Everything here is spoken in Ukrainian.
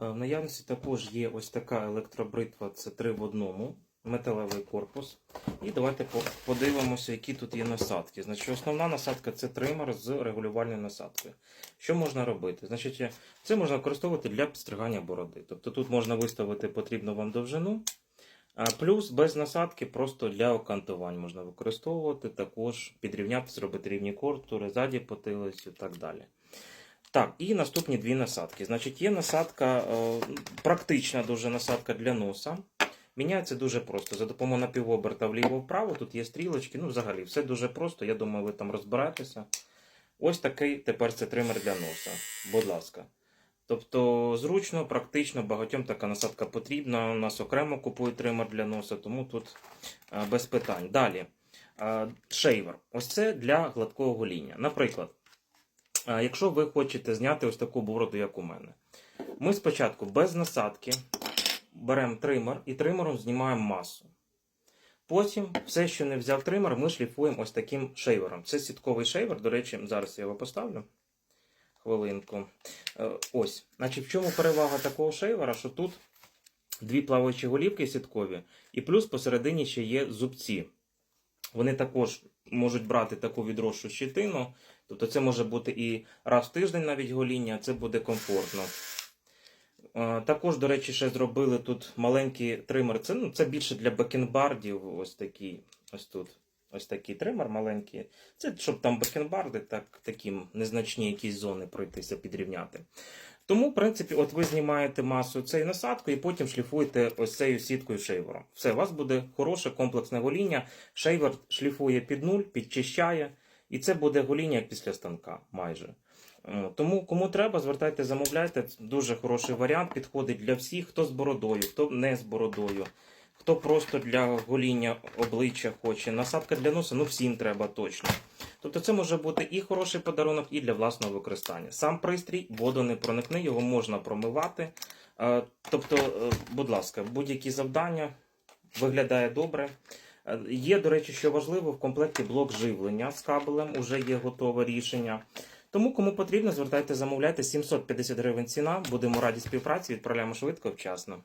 Е, В наявності також є ось така електробритва, це 3 в одному, металевий корпус. І давайте подивимося, які тут є насадки. Значить, основна насадка це тример з регулювальною насадкою. Що можна робити? Значить, це можна використовувати для підстригання бороди. Тобто тут можна виставити потрібну вам довжину. Плюс без насадки просто для окантувань можна використовувати, також підрівняти, зробити рівні контури, ззаді потилицю і так далі. Так, і наступні дві насадки. Значить, є насадка, е, практична дуже насадка для носа. Міняється дуже просто. За допомогою напівоберта вліво-вправо, тут є стрілочки, ну взагалі все дуже просто. Я думаю, ви там розберетеся. Ось такий тепер це тример для носа. Будь ласка. Тобто зручно, практично, багатьом така насадка потрібна. У нас окремо купують тример для носа, тому тут е, без питань. Далі. Е, Шейвер. Ось це для гладкого гоління. Наприклад, якщо ви хочете зняти ось таку бороду, як у мене, ми спочатку без насадки беремо тример і тримером знімаємо масу. Потім все, що не взяв тример, ми шліфуємо ось таким шейвером. Це сітковий шейвер, до речі, зараз я його поставлю. Хвилинку. Е, Ось. Значить, в чому перевага такого шейвера? Що тут дві плаваючі голівки сіткові, і плюс посередині ще є зубці. Вони також можуть брати таку відросшу щитину. Тобто це може бути і раз в тиждень навіть гоління, це буде комфортно. Е, Також, до речі, ще зробили тут маленький тример. Це, ну, це більше для бекенбардів. Ось такий, ось тут. Ось такий тример маленький. Це щоб там бекенбарди, так, такі незначні якісь зони пройтися, підрівняти. Тому, в принципі, от ви знімаєте масу цієї насадку і потім шліфуєте ось цією сіткою шейвером. Все, у вас буде хороше комплексне гоління. Шейвер шліфує під нуль, підчищає, і це буде гоління як після станка майже. Тому кому треба, звертайте, замовляйте. Дуже хороший варіант, підходить для всіх, хто з бородою, хто не з бородою, хто просто для гоління обличчя хоче. Насадка для носа, ну всім треба точно. Тобто це може бути і хороший подарунок, і для власного використання. Сам пристрій, воду не проникне, його можна промивати. Е, Тобто, е, будь ласка, будь-які завдання виглядає добре. Е, Є, до речі, що важливо, в комплекті блок живлення з кабелем, уже є готове рішення. Тому, кому потрібно, звертайте, замовляйте 750 гривень ціна. Будемо раді співпраці, відправляємо швидко, вчасно.